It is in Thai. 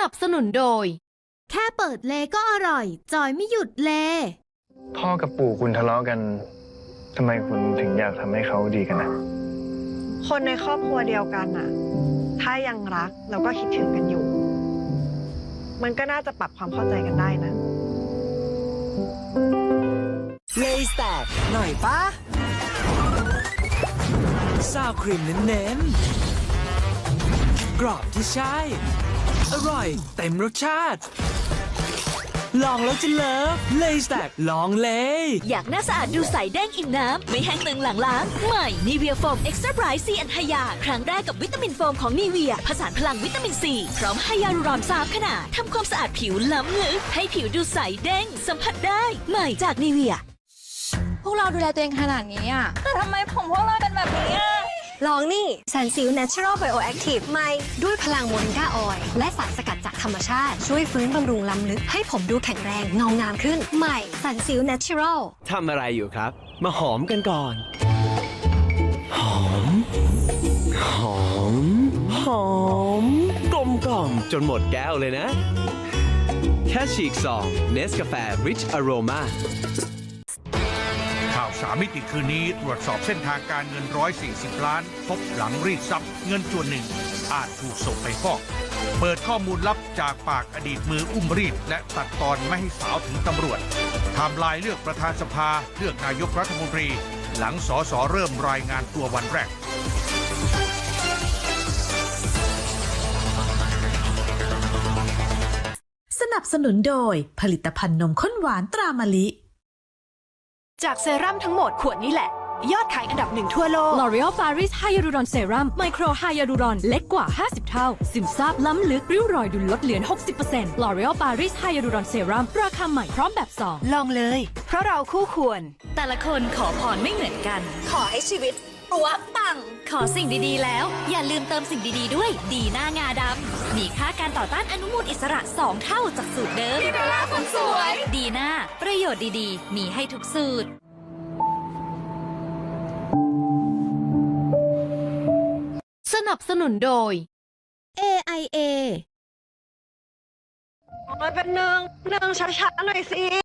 นับสนุนโดย แค่เปิดเลก็อร่อย จอยไม่หยุดเล พ่อกับปู่คุณทะเลาะกันทำไมคุณถึงอยากทำให้เขาดีกันนะคนในครอบครัวเดียวกันน่ะถ้ายังรักแล้วก็คิดถึงกันอยู่ มันก็น่าจะปรับความเข้าใจกันได้นะ เลยแตกหน่อยปะซาวครีมเน้นๆกรอบที่ใช่ อร่อย เต็มรสชาติ ลองแล้วจะเลิฟเลยแตกลองเลย อยากหน้าสะอาดดูใสแดงอิ่มน้ำ ไม่แห้งตึงหลังล้าง ใหม่นีเวียโฟมเอ็กซ์ตร้าไบรท์ซีแอนไฮยา ครั้งแรกกับวิตามินโฟมของนีเวีย ผสานพลังวิตามินซี พร้อมไฮยาลูรอนสามขนาดทำความสะอาดผิวล้ำลึกให้ผิวดูใสเด้งสัมผัสได้ ใหม่จากนีเวีย พวกเราดูแลตัวเองขนาดนี้อะแต่ทำไมผมพวกเราเป็นแบบนี้อะ ลองนี่สันซิล Natural Bioactive ใหม่ด้วยพลังโมนิก้าออยล์และสารสกัดจากธรรมชาติ ช่วยฟื้นบำรุงล้ำลึก ให้ผมดูแข็งแรงเงางามขึ้น ใหม่สันซิล Natural ทำอะไรอยู่ครับ มาหอมกันก่อน หอม หอม หอม กลมกล่อมจนหมดแก้วเลยนะ แค่ฉีกซองเนสกาแฟ Rich Aroma สามิติคืนนี้ตรวจสอบเส้นทางการเงิน 140 ล้าน พบหลังรีดทรัพย์เงินส่วนหนึ่ง อาจถูกส่งไปฟอก เปิดข้อมูลลับจากปากอดีตมืออุ้มรีด และตัดตอนไม่ให้สาวถึงตำรวจทำลายเลือกประธานสภาเลือกนายกรัฐมนตรี หลังสอสอเริ่มรายงานตัววันแรกสนับสนุนโดยผลิตภัณฑ์นมข้นหวานตรามะลิ จากเซรั่มทั้งหมดขวดนี้แหละ ยอดขายอันดับหนึ่งทั่วโลก L'Oreal Paris Hyaluron Serum Micro Hyaluron เล็กกว่า 50 เท่า ซึมซาบล้ำลึก ริ้วรอยดูลดเหลือน 60% L'Oreal Paris Hyaluron Serum ราคาใหม่พร้อมแบบ2ลองเลย เพราะเราคู่ควร แต่ละคนขอพรไม่เหมือนกัน ขอให้ชีวิต ปัวปัง ขอสิ่งดีๆแล้ว อย่าลืมเติมสิ่งดีๆด้วย ดีหน้างาดำมีค่าการต่อต้านอนุมูลอิสระ 2 เท่าจากสูตรเดิมพี่เบลล่าคนสวย ดีหน้า ประโยชน์ดีๆ มีให้ทุกสูตร สนับสนุนโดย AIA โอ้ยเป็นหนึ่งหนึ่งช้าๆหน่อยสิ